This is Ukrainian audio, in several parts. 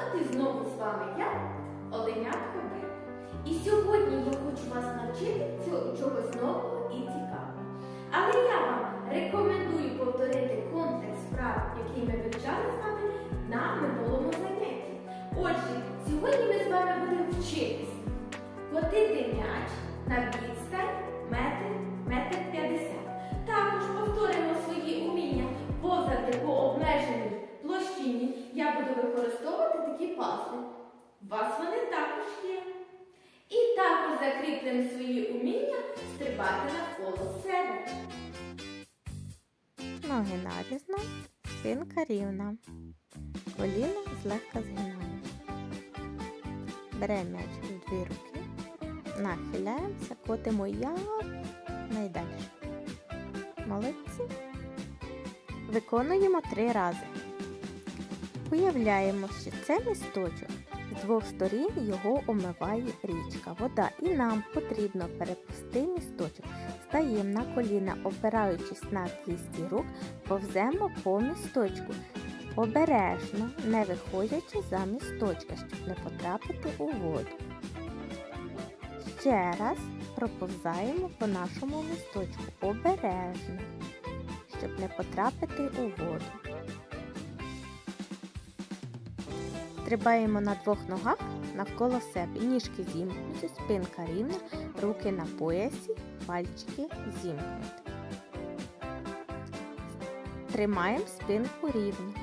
От і знову з вами я, Оленятка Б. І сьогодні я хочу вас навчити чогось нового і цікавого. Але я вам рекомендую повторити комплекс справ, який ми вивчали з вами на минулому занятті. Отже, сьогодні ми з вами будемо вчитись котити м'яч Вас вони також є. І також закріплемо свої уміння стрибати навколо себе. Ноги нарізно, спинка рівна. Коліно злегка згинаємо. Беремо м'яч у дві руки, нахиляємося, котимо як найдальше. Молодці. Виконуємо три рази. Уявляємо, що це місточок. З двох сторін його омиває річка, вода, і нам потрібно перепусти місточок. Стаємо на коліна, опираючись на кісті рук, повземо по місточку. Обережно, не виходячи за місточка, щоб не потрапити у воду. Ще раз проповзаємо по нашому місточку обережно, щоб не потрапити у воду. Стрибаємо на двох ногах навколо себе. Ніжки зімкнуті, спинка рівна, руки на поясі, пальчики зімкнуті. Тримаємо спинку рівно.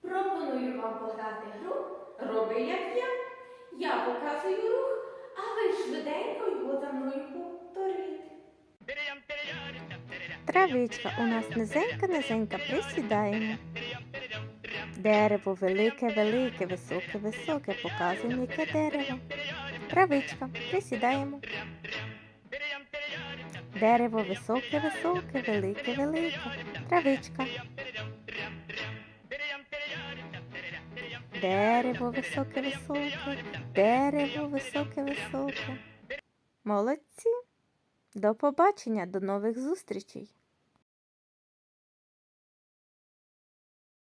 Пропоную вам пограти гру Роби як я. Я показую рух, а ви швиденько його за. Травичка у нас низенька, низенька, присідаємо. Дерево велике, велике, високе, високе. Показуємо, яке дерево. Травичка, присідаємо. Дерево високе, високе, велике, велике. Травичка. Дерево високе, високе, дерево високе, високе. Молодці! До побачення, до нових зустрічей!